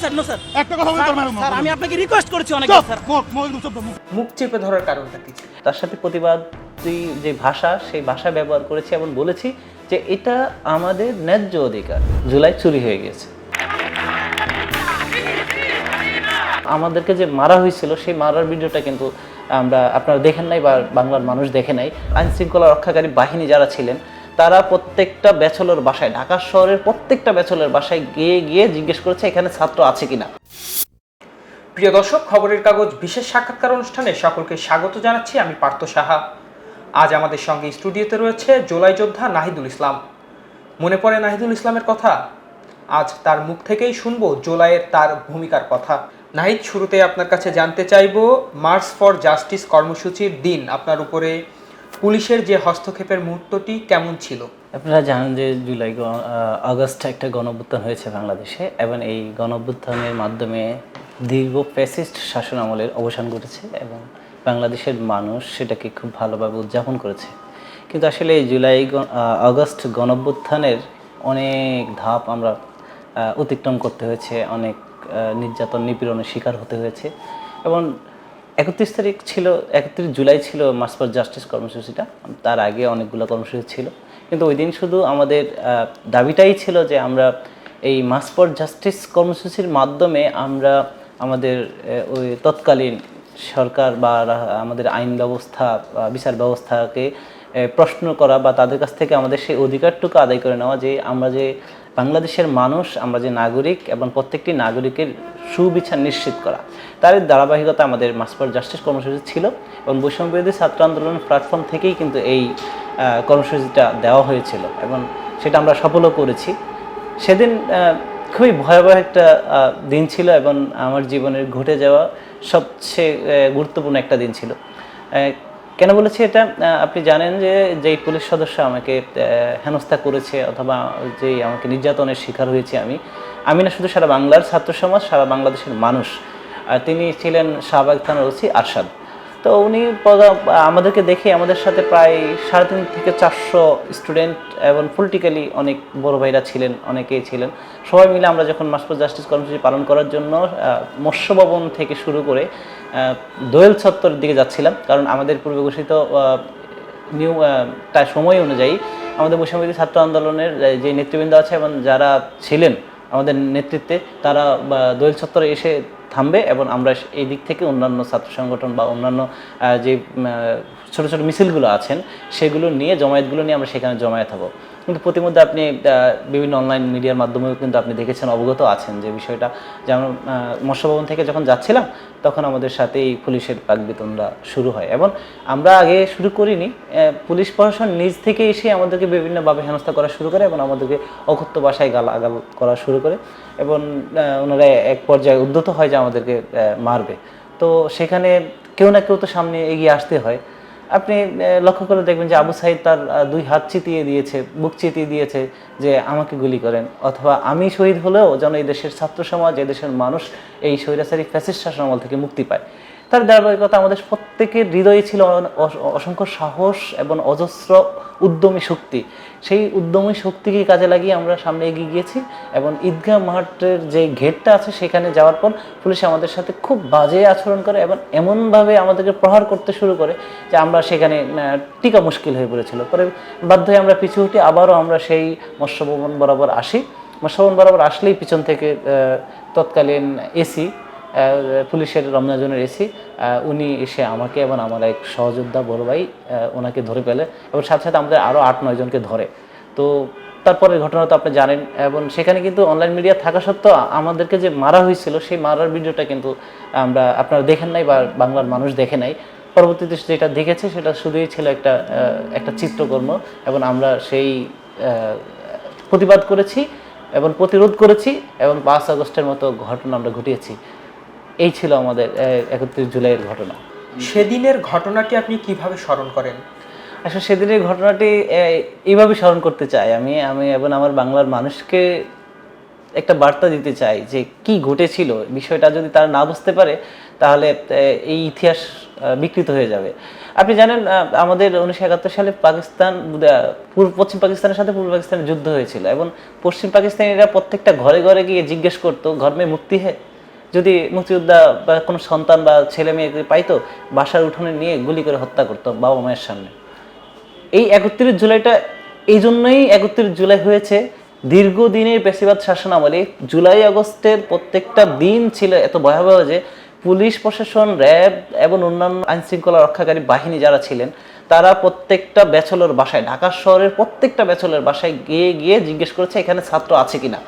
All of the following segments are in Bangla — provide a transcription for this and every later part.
Sir no sir. একটা কথা বলে তোর মুখ স্যার আমি আপনাকে রিকোয়েস্ট করেছি অনেক স্যার। মুখ মুখ একদম চুপ ধরার কারণটা কি তার সাথে প্রতিবাদী যে ভাষা সেই ভাষা ব্যবহার করেছি এবং বলেছি যে এটা আমাদের ন্যায্য অধিকার। জুলাই চুরি হয়ে গেছে। আমাদেরকে যে মারা হয়েছিল সেই মারার ভিডিওটা কিন্তু আমরা আপনারা দেখেন নাই বা বাংলার মানুষ দেখে নাই। আইন শৃঙ্খলা রক্ষাকারী বাহিনী যারা ছিলেন তারা প্রত্যেকটা ব্যাচেলর বাসায়, ঢাকা শহরের প্রত্যেকটা ব্যাচেলর বাসায় গিয়ে গিয়ে জিজ্ঞেস করেছে এখানে ছাত্র আছে কিনা। প্রিয় দর্শক, খবরের কাগজ বিশেষ সাক্ষাৎকার অনুষ্ঠানে সকলকে স্বাগত জানাচ্ছি আমি পার্থ সাহা। আজ আমাদের সঙ্গে স্টুডিওতে রয়েছে জোলাই যোদ্ধা নাহিদুল ইসলাম। মনে পড়ে নাহিদুল ইসলামের কথা? আজ তার মুখ থেকেই শুনব জোলাইয়ের তার ভূমিকার কথা। নাহিদ শুরুতে আপনার কাছে জানতে চাইব, মার্চ ফর জাস্টিস কর্মসূচির দিন আপনার উপরে পুলিশের যে হস্তক্ষেপের মুহূর্তটি কেমন ছিল? আপনারা জানেন যে জুলাই আগস্টে একটা গণঅভ্যুত্থান হয়েছে বাংলাদেশে, এবং এই গণঅভ্যুত্থানের মাধ্যমে দীর্ঘ ফ্যাসিস্ট শাসন আমলের অবসান ঘটেছে, এবং বাংলাদেশের মানুষ সেটাকে খুব ভালোভাবে উদযাপন করেছে। কিন্তু আসলে এই জুলাই আগস্ট গণঅভ্যুত্থানের অনেক ধাপ আমরা অতিক্রম করতে হয়েছে, অনেক নির্যাতন নিপীড়নের শিকার হতে হয়েছে, এবং একত্রিশ তারিখ ছিল, একত্রিশ জুলাই ছিল মার্চ জাস্টিস কর্মসূচিটা, তার আগে অনেকগুলো কর্মসূচি ছিল। কিন্তু ওই দিন শুধু আমাদের দাবিটাই ছিল যে আমরা এই মার্চ ফর জাস্টিস কর্মসূচির মাধ্যমে আমরা আমাদের ওই তৎকালীন সরকার বা আমাদের আইন ব্যবস্থা বিচার ব্যবস্থাকে প্রশ্ন করা বা তাদের কাছ থেকে আমাদের সেই অধিকারটুকু আদায় করে নেওয়া যে আমরা যে বাংলাদেশের মানুষ, আমরা যে নাগরিক এবং প্রত্যেকটি নাগরিকের সুবিচার নিশ্চিত করা। তার ধারাবাহিকতা আমাদের মাস ফর জাস্টিস কর্মসূচি ছিল এবং বৈষম্যবিরোধী ছাত্র আন্দোলন প্ল্যাটফর্ম থেকেই কিন্তু এই কর্মসূচিটা দেওয়া হয়েছিল এবং সেটা আমরা সফলও করেছি। সেদিন খুবই ভয়াবহ একটা দিন ছিল এবং আমার জীবনের ঘটে যাওয়া সবচেয়ে গুরুত্বপূর্ণ একটা দিন ছিল। কেন বলেছি এটা? আপনি জানেন যে যেই পুলিশ সদস্য আমাকে হেনস্থা করেছে অথবা যেই আমাকে নির্যাতনের শিকার হয়েছে আমি আমি না শুধু সারা বাংলার ছাত্র সমাজ, সারা বাংলাদেশের মানুষ। তিনি ছিলেন শাহবাগ থানার ওসি আরশাদ। তো উনি আমাদেরকে দেখে আমাদের সাথে প্রায় সাড়ে তিন থেকে চারশো স্টুডেন্ট এবং পলিটিক্যালি অনেক বড় ভাইরা ছিলেন, অনেকেই ছিলেন। সবাই মিলে আমরা যখন মাসপর জাস্টিস কর্মসূচি পালন করার জন্য মৎস্য ভবন থেকে শুরু করে দোয়েল ছত্তরের দিকে যাচ্ছিলাম, কারণ আমাদের পূর্বে ঘোষিত নিউ সময় অনুযায়ী আমাদের বৈষম্যবিরোধী ছাত্র আন্দোলনের যে নেতৃবৃন্দ আছে এবং যারা ছিলেন আমাদের নেতৃত্বে, তারা দোয়েল চত্বরে এসে থামবে এবং আমরা এই দিক থেকে অন্যান্য ছাত্র সংগঠন বা অন্যান্য যে ছোট ছোট মিছিলগুলো আছেন, সেগুলো নিয়ে, জমায়েতগুলো নিয়ে আমরা সেখানে জমায়েত হব। কিন্তু প্রতিমধ্যে আপনি বিভিন্ন অনলাইন মিডিয়ার মাধ্যমেও কিন্তু আপনি দেখেছেন, অবগত আছেন যে বিষয়টা। যেমন মৎস্য ভবন থেকে যখন যাচ্ছিলাম, তখন আমাদের সাথে এই পুলিশের পাকবিতনরা শুরু হয় এবং আমরা আগে শুরু করিনি। পুলিশ প্রশাসন নিজ থেকে এসে আমাদেরকে বিভিন্নভাবে হেনস্থা করা শুরু করে এবং আমাদেরকে অকথ্য ভাষায় গালাগাল করা শুরু করে। এবং ওনারা এক পর্যায়ে উদ্যত হয় যে আমাদেরকে মারবে। তো সেখানে কেউ না কেউ তো সামনে এগিয়ে আসতে হয়। আপনি লক্ষ্য করে দেখবেন যে আবু সাইদ তার দুই হাত চিতিয়ে দিয়েছে, বুক চিতিয়ে দিয়েছে যে আমাকে গুলি করেন। অথবা আমি শহীদ হলেও যেন এই দেশের ছাত্র সমাজ, এই দেশের মানুষ এই স্বৈরাচারী ফ্যাসিস্ট শাসনামল থেকে মুক্তি পায়। তার ধারাবাহিকতা আমাদের প্রত্যেকের হৃদয়ে ছিল অসংখ্য সাহস এবং অজস্র উদ্যমী শক্তি। সেই উদ্যমী শক্তিকে কাজে লাগিয়ে আমরা সামনে এগিয়ে গিয়েছি এবং ঈদগাহ মাঠের যে গেটটা আছে সেখানে যাওয়ার পর পুলিশ আমাদের সাথে খুব বাজে আচরণ করে এবং এমনভাবে আমাদেরকে প্রহার করতে শুরু করে যে আমরা সেখানে টিকা মুশকিল হয়ে পড়েছিল। পরে বাধ্য হয়ে আমরা পিছু হটি আবারও আমরা সেই মৎস্য ভবন বরাবর আসি। মৎস্য ভবন বরাবর আসলেই পিছন থেকে তৎকালীন এসি পুলিশের রমনাজনের এসি উনি এসে আমাকে এবং আমার এক সহযোদ্ধা বড় ভাই ওনাকে ধরে পেলে এবং সাথে সাথে আমাদের আরও আট নয়জনকে ধরে। তো তারপরের ঘটনা তো আপনি জানেন, এবং সেখানে কিন্তু অনলাইন মিডিয়া থাকা সত্ত্বেও আমাদেরকে যে মারা হয়েছিল, সেই মারার ভিডিওটা কিন্তু আমরা আপনারা দেখেন নাই বা বাংলার মানুষ দেখে নাই। পরবর্তীতে যেটা দেখেছে, সেটা শুধুই ছিল একটা একটা চিত্রকর্ম এবং আমরা সেই প্রতিবাদ করেছি এবং প্রতিরোধ করেছি এবং পাঁচ আগস্টের মতো ঘটনা আমরা ঘটিয়েছি। এই ছিল আমাদের একত্রিশ জুলাইয়ের ঘটনা। সেদিনের ঘটনাটি আপনি কীভাবে স্মরণ করেন? আসলে সেদিনের ঘটনাটি এইভাবে স্মরণ করতে চাই আমি আমি এবং আমার বাংলার মানুষকে একটা বার্তা দিতে চাই যে কি ঘটেছিল বিষয়টা যদি তারা না বুঝতে পারে তাহলে এই ইতিহাস বিকৃত হয়ে যাবে। আপনি জানেন আমাদের উনিশশো একাত্তর সালে পাকিস্তান পূর্ব পশ্চিম পাকিস্তানের সাথে পূর্ব পাকিস্তানের যুদ্ধ হয়েছিল এবং পশ্চিম পাকিস্তানিরা প্রত্যেকটা ঘরে ঘরে গিয়ে জিজ্ঞেস করতো ঘর মে মুক্তি হে যদি মুক্তিযোদ্ধা বা কোনো সন্তান বা ছেলে মেয়ে পাইতো, বাসার উঠোনে নিয়ে গুলি করে হত্যা করতো বাবা মায়ের সামনে। এই একত্রিশ জুলাইটা এই জন্যই একত্রিশ জুলাই হয়েছে। দীর্ঘদিনের পেশিবাদ শাসন আমলে জুলাই আগস্টের প্রত্যেকটা দিন ছিল এত ভয়াবহ যে পুলিশ প্রশাসন, র্যাব এবং অন্যান্য আইন শৃঙ্খলা রক্ষাকারী বাহিনী যারা ছিলেন, তারা প্রত্যেকটা ব্যাচলর বাসায়, ঢাকা শহরের প্রত্যেকটা ব্যাচলর বাসায় গিয়ে গিয়ে জিজ্ঞেস করেছে এখানে ছাত্র আছে কিনা।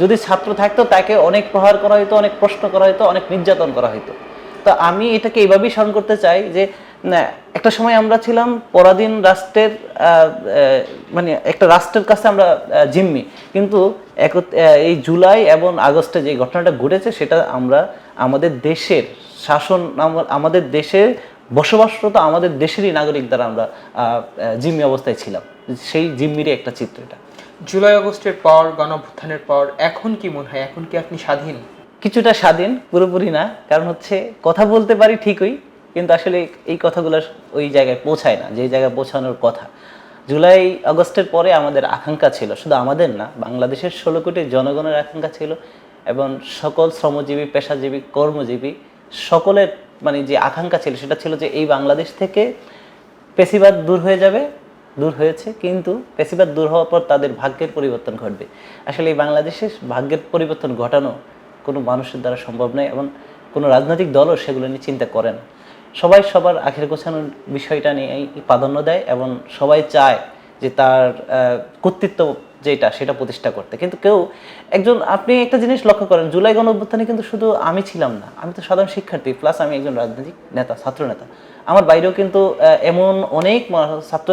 যদি ছাত্র থাকতো, তাকে অনেক প্রহার করা হতো অনেক প্রশ্ন করা হতো অনেক নির্যাতন করা হতো তো আমি এটাকে এইভাবেই স্মরণ করতে চাই যে একটা সময় আমরা ছিলাম পরাধীন রাষ্ট্রের মানে একটা রাষ্ট্রের কাছে আমরা জিম্মি। কিন্তু এই জুলাই এবং আগস্টে যে ঘটনাটা ঘটেছে, সেটা আমরা আমাদের দেশের শাসন আমাদের দেশের বসবাসরত আমাদের দেশেরই নাগরিক দ্বারা আমরা জিম্মি অবস্থায় ছিলাম। সেই জিম্মিরই একটা চিত্র এটা। জুলাই আগস্টের পর গণঅভ্যুত্থানের পর, এখন কি মনে হয়? এখন কি আপনি স্বাধীন? কিছুটা স্বাধীন, পুরোপুরি না। কারণ হচ্ছে, কথা বলতে পারি ঠিকই, কিন্তু আসলে এই কথাগুলো ওই জায়গায় পৌঁছায় না, যে জায়গায় পৌঁছানোর কথা। জুলাই আগস্টের পরে আমাদের আকাঙ্ক্ষা ছিল, শুধু আমাদের না, বাংলাদেশের ষোলো কোটি জনগণের আকাঙ্ক্ষা ছিল, এবং সকল শ্রমজীবী, পেশাজীবী, কর্মজীবী, সকলের মানে যে আকাঙ্ক্ষা ছিল, সেটা ছিল যে এই বাংলাদেশ থেকে পেশিবাদ দূর হয়ে যাবে দূর হয়েছে, কিন্তু পেশিবাদ দূর হওয়ার পর তাদের ভাগ্যের পরিবর্তন ঘটবে। আসলে এই বাংলাদেশে ভাগ্যের পরিবর্তন ঘটানো কোনো মানুষের দ্বারা সম্ভব নয় এবং কোনো রাজনৈতিক দলও সেগুলো নিয়ে চিন্তা করে না। সবাই সবার আখের গোছানোর বিষয়টা নিয়ে প্রাধান্য দেয় এবং সবাই চায় যে তার কর্তৃত্ব যেটা, সেটা প্রতিষ্ঠা করতে। কিন্তু কেউ, একজন, আপনি একটা জিনিস লক্ষ্য করেন, জুলাই গণ অভ্যুত্থানে কিন্তু শুধু আমি ছিলাম না, আমি তো সাধারণ শিক্ষার্থী প্লাস আমি একজন রাজনৈতিক নেতা, ছাত্র নেতা। আমার বাইরেও কিন্তু এমন অনেক ছাত্র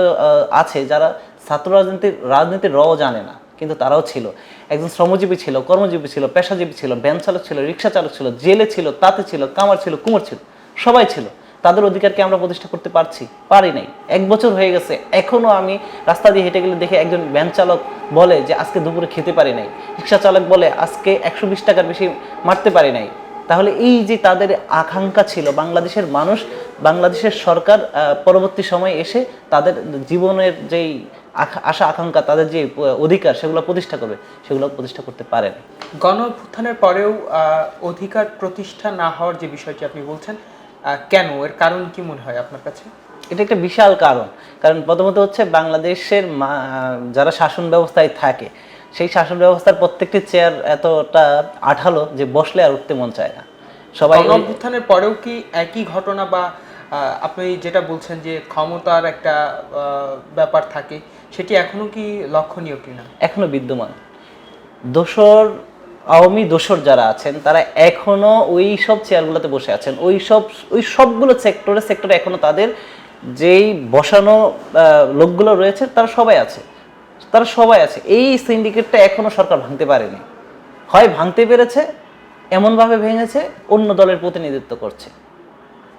আছে যারা ছাত্র রাজনীতির রাজনীতির রও জানে না, কিন্তু তারাও ছিল। একজন শ্রমজীবী ছিল, কর্মজীবী ছিল, পেশাজীবী ছিল ভ্যান চালক ছিল, রিক্সা চালক ছিল, জেলে ছিল, তাতে ছিল, কামার ছিল, কুমার ছিল, সবাই ছিল। তাদের অধিকারকে আমরা প্রতিষ্ঠা করতে পারছি? পারি নাই। এক বছর হয়ে গেছে। এখনও আমি রাস্তা দিয়ে হেঁটে গেলে দেখে একজন ভ্যান চালক বলে যে, আজকে দুপুরে খেতে পারি নাই। রিক্সা চালক বলে, আজকে একশো বিশ টাকার বেশি মারতে পারি নাই। তাহলে এই যে তাদের আকাঙ্ক্ষা ছিল, বাংলাদেশের মানুষ, বাংলাদেশের সরকার পরবর্তী সময়ে এসে তাদের জীবনের যেই আশা, আকাঙ্ক্ষা, তাদের যে অধিকার, সেগুলো প্রতিষ্ঠা করবে, সেগুলো প্রতিষ্ঠা করতে পারেন। গণ অভ্যুত্থানের পরেও অধিকার প্রতিষ্ঠা না হওয়ার যে বিষয়টি আপনি বলছেন কেন? এর কারণ কি মনে হয় আপনার কাছে? এটা একটা বিশাল কারণ। কারণ প্রথমত হচ্ছে বাংলাদেশের যারা শাসন ব্যবস্থায় থাকে সেই শাসন ব্যবস্থার প্রত্যেকটি চেয়ার এতটা আঠালো যে বসলে আর উঠতে মন চায় না। সবাই অভ্যুত্থানের পরেও কি একই ঘটনা বা আপনি যেটা বলছেন যে ক্ষমতার একটা ব্যাপার থাকে সেটি এখনও কি লক্ষণীয় কিনা? এখনও বিদ্যমান। দোসর আওয়ামী দোসর যারা আছেন, তারা এখনও ওই সব চেয়ারগুলোতে বসে আছেন। ওই সব, ওই সবগুলো সেক্টরে সেক্টরে এখনও তাদের যেই বসানো লোকগুলো রয়েছে, তারা সবাই আছে। তারা সবাই আছে। এই সিন্ডিকেটটা এখনও সরকার ভাঙতে পারেনি। হয় ভাঙতে পেরেছে, এমনভাবে ভেঙেছে, অন্য দলের প্রতিনিধিত্ব করছে।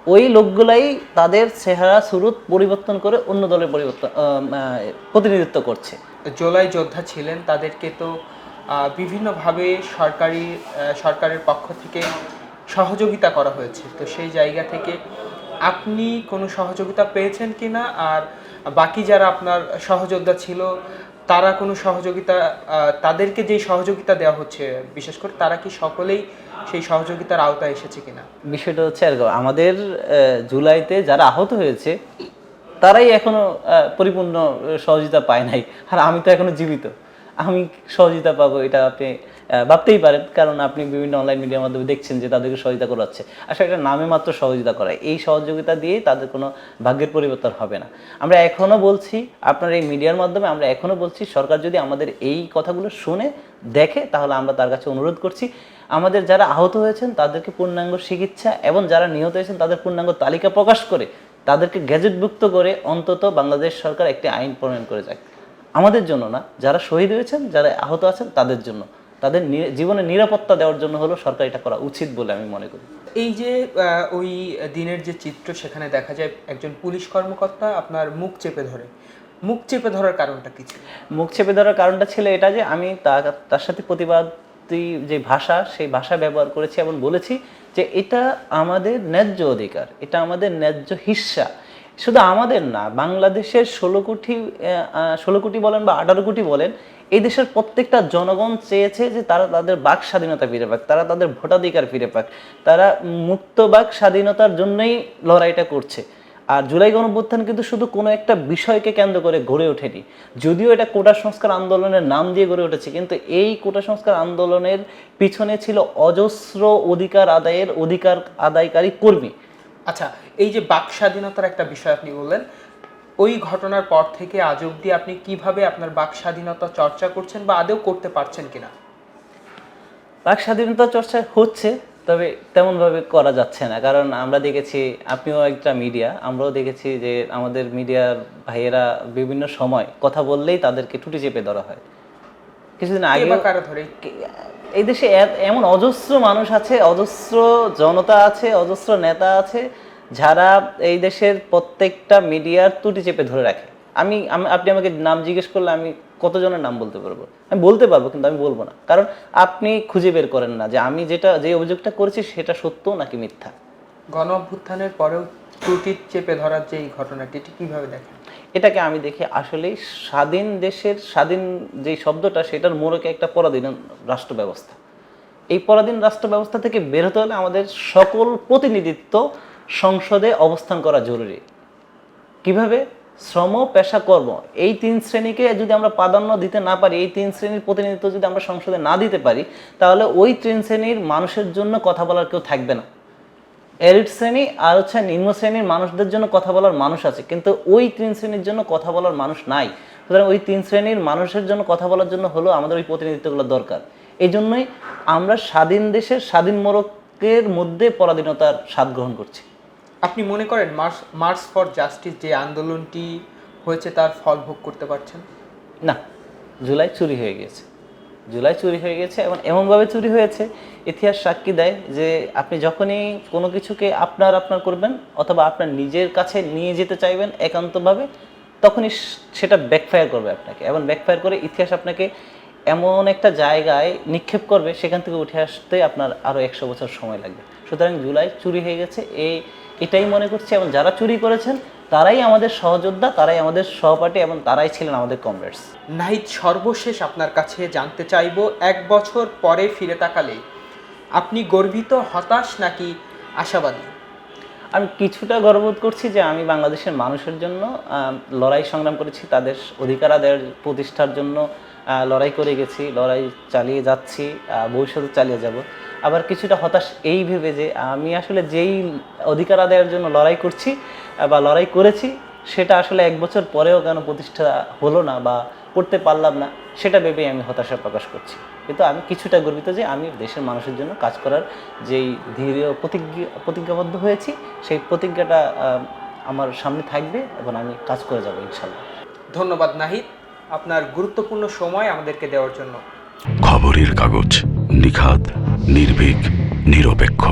ওই লোকগুলাই তাদের চেহারা, সুরত পরিবর্তন করে অন্য দলের পরিবর্তন প্রতিনিধিত্ব করছে। জোলাই যোদ্ধা ছিলেন, তাদেরকে তো বিভিন্নভাবে সরকারি সরকারের পক্ষ থেকে সহযোগিতা করা হয়েছে। তো সেই জায়গা থেকে আপনি কোনো সহযোগিতা পেয়েছেন কিনা? আর বাকি যারা আপনার সহযোদ্ধা ছিল, তারা কোনো সহযোগিতা তাদেরকে যেই সহযোগিতা দেওয়া হচ্ছে, বিশেষ করে তারা কি সকলেই সেই সহযোগিতার আওতায় এসেছে কিনা? বিষয়টা হচ্ছে এরকম, আমাদের জুলাইতে যারা আহত হয়েছে, তারাই এখনও পরিপূর্ণ সহযোগিতা পায় নাই। আর আমি তো এখনও জীবিত। আমি সহযোগিতা পাবো এটা আপনি ভাবতেই পারেন। কারণ আপনি বিভিন্ন অনলাইন মিডিয়ার মাধ্যমে দেখছেন যে তাদেরকে সহযোগিতা করাচ্ছে। আসলে এটা নামে মাত্র সহযোগিতা করা। এই সহযোগিতা দিয়েই তাদের কোনো ভাগ্যের পরিবর্তন হবে না। আমরা এখনও বলছি, আপনার এই মিডিয়ার মাধ্যমে আমরা এখনও বলছি, সরকার যদি আমাদের এই কথাগুলো শুনে দেখে, তাহলে আমরা তার কাছে অনুরোধ করছি, আমাদের যারা আহত হয়েছেন, তাদেরকে পূর্ণাঙ্গ চিকিৎসা এবং যারা নিহত হয়েছেন, তাদের পূর্ণাঙ্গ তালিকা প্রকাশ করে, তাদেরকে গ্যাজেটভুক্ত করে অন্তত বাংলাদেশ সরকার একটি আইন প্রণয়ন করে যাক। আমাদের জন্য না যারা শহীদ হয়েছেন যারা আহত আছেন তাদের জন্য। তাদের নি- জীবনের নিরাপত্তা দেওয়ার জন্য হলো সরকার এটা করা উচিত বলে আমি মনে করি। এই যে ওই দিনের যে চিত্র সেখানে দেখা যায় একজন পুলিশ কর্মকর্তা আপনার মুখ চেপে ধরে। মুখ চেপে ধরার কারণটা কি ছিল? মুখ চেপে ধরার কারণটা ছিল এটা যে আমি তার সাথে প্রতিবাদ যে ভাষা সেই ভাষা ব্যবহার করেছি এবং বলেছি যে এটা আমাদের ন্যায্য অধিকার এটা আমাদের ন্যায্য হিস্সা। শুধু আমাদের না, বাংলাদেশের ষোলো কোটি ষোলো কোটি বলেন বা আঠারো কোটি বলেন, এই দেশের প্রত্যেকটা জনগণ চেয়েছে যে তারা তাদের বাক স্বাধীনতা ফিরে পাক, তারা তাদের ভোটাধিকার ফিরে পাক, তারা মুক্ত বাক স্বাধীনতার জন্যই লড়াইটা করছে। আর জুলাই গণঅভ্যুত্থান কিন্তু শুধু কোনো একটা বিষয়কে কেন্দ্র করে গড়ে ওঠেনি। যদিও এটা কোটা সংস্কার আন্দোলনের নাম দিয়ে গড়ে উঠেছে, কিন্তু এই কোটা সংস্কার আন্দোলনের পিছনে ছিল অজস্র অধিকার আদায়ের অধিকার আদায়কারী কর্মী। আচ্ছা এই যে বাক স্বাধীনতার একটা বিষয় আপনি বললেন ওই ঘটনার পর থেকে আজ অবধি আপনি কীভাবে আপনার বাক স্বাধীনতা চর্চা করছেন বা আদৌ করতে পারছেন কিনা? বাক স্বাধীনতা চর্চা হচ্ছে তবে তেমনভাবে করা যাচ্ছে না। কারণ আমরা দেখেছি আপনিও একটা মিডিয়া আমরাও দেখেছি যে আমাদের মিডিয়ার ভাইয়েরা বিভিন্ন সময় কথা বললেই তাদেরকে টুটি চেপে ধরা হয়। কিছুদিন আগে এই দেশে এমন অজস্র মানুষ আছে, অজস্র জনতা আছে, অজস্র নেতা আছে, যারা এই দেশের প্রত্যেকটা মিডিয়ার ত্রুটি চেপে ধরে রাখে। আমি আপনি আমাকে নাম জিজ্ঞেস করলে আমি কতজনের নাম বলতে পারব? আমি বলতে পারব, কিন্তু আমি বলব না। কারণ আপনি খুঁজে বের করেন না যে আমি যেটা, যে অভিযোগটা করেছি সেটা সত্য নাকি মিথ্যা? গণ অভ্যুত্থানের পরেও ত্রুটি চেপে ধরার যে এই ঘটনাটি, এটি কীভাবে দেখেন? এটাকে আমি দেখি আসলেই স্বাধীন দেশের, স্বাধীন যে শব্দটা, সেটার মোড়কে একটা পরাধীন রাষ্ট্র ব্যবস্থা এই পরাধীন রাষ্ট্র ব্যবস্থা থেকে বের হতে হলে আমাদের সকল প্রতিনিধিত্ব সংসদে অবস্থান করা জরুরি। কীভাবে? শ্রম, পেশা, কর্ম। এই তিন শ্রেণীকে যদি আমরা প্রাধান্য দিতে না পারি, এই তিন শ্রেণির প্রতিনিধিত্ব যদি আমরা সংসদে না দিতে পারি, তাহলে ওই তিন শ্রেণির মানুষের জন্য কথা বলার কেউ থাকবে না। এলিট শ্রেণি আর হচ্ছে নিম্ন শ্রেণির মানুষদের জন্য কথা বলার মানুষ আছে কিন্তু ওই তিন শ্রেণির জন্য কথা বলার মানুষ নাই। সুতরাং ওই তিন শ্রেণির মানুষের জন্য কথা বলার জন্য হলো আমাদের ওই প্রতিনিধিত্বগুলো দরকার। এই জন্যই আমরা স্বাধীন দেশের স্বাধীন মোড়কের মধ্যে পরাধীনতার স্বাদ গ্রহণ করছি। আপনি মনে করেন মার্স মার্চ ফর জাস্টিস যে আন্দোলনটি হয়েছে তার ফল ভোগ করতে পারছেন? না জুলাই চুরি হয়ে গেছে জুলাই চুরি হয়ে গেছে এবং এমনভাবে চুরি হয়েছে, ইতিহাস সাক্ষী দেয় যে আপনি যখনই কোনো কিছুকে আপনার আপনার করবেন অথবা আপনার নিজের কাছে নিয়ে যেতে চাইবেন একান্তভাবে, তখনই সেটা ব্যাকফায়ার করবে আপনাকে। এবং ব্যাকফায়ার করে ইতিহাস আপনাকে এমন একটা জায়গায় নিক্ষেপ করবে, সেখান থেকে উঠে আসতে আপনার আরও একশো বছর সময় লাগবে। সুতরাং জুলাই চুরি হয়ে গেছে এই এটাই মনে করছি। এবং যারা চুরি করেছেন তারাই আমাদের সহযোদ্ধা, তারাই আমাদের সহপাঠী এবং তারাই ছিলেন আমাদের কমরেডস নাহিদ, সর্বশেষ আপনার কাছে জানতে চাইব, এক বছর পরে ফিরে তাকালে আপনি গর্বিত, হতাশ নাকি আশাবাদী? আমি কিছুটা গর্ববোধ করছি যে আমি বাংলাদেশের মানুষের জন্য লড়াই সংগ্রাম করেছি, তাদের অধিকার আদায়ের প্রতিষ্ঠার জন্য লড়াই করে গেছি, লড়াই চালিয়ে যাচ্ছি ভবিষ্যতে চালিয়ে যাব। আবার কিছুটা হতাশ এই ভেবে যে আমি আসলে যেই অধিকার আদায়ের জন্য লড়াই করছি, বা লড়াই করেছি, সেটা আসলে এক বছর পরেও কেন প্রতিষ্ঠা হলো না, বা করতে পারলাম না সেটা ভেবেই আমি হতাশা প্রকাশ করছি। কিন্তু আমি কিছুটা গর্বিত যে আমি দেশের মানুষের জন্য কাজ করার যেই দৃঢ় প্রতিজ্ঞা প্রতিজ্ঞাবদ্ধ হয়েছি সেই প্রতিজ্ঞাটা আমার সামনে থাকবে এবং আমি কাজ করে যাব ইনশাল্লাহ। ধন্যবাদ নাহিদ। আপনার গুরুত্বপূর্ণ সময় আমাদেরকে দেওয়ার জন্য। খবরের কাগজ নিখাত নির্ভীক নিরপেক্ষ।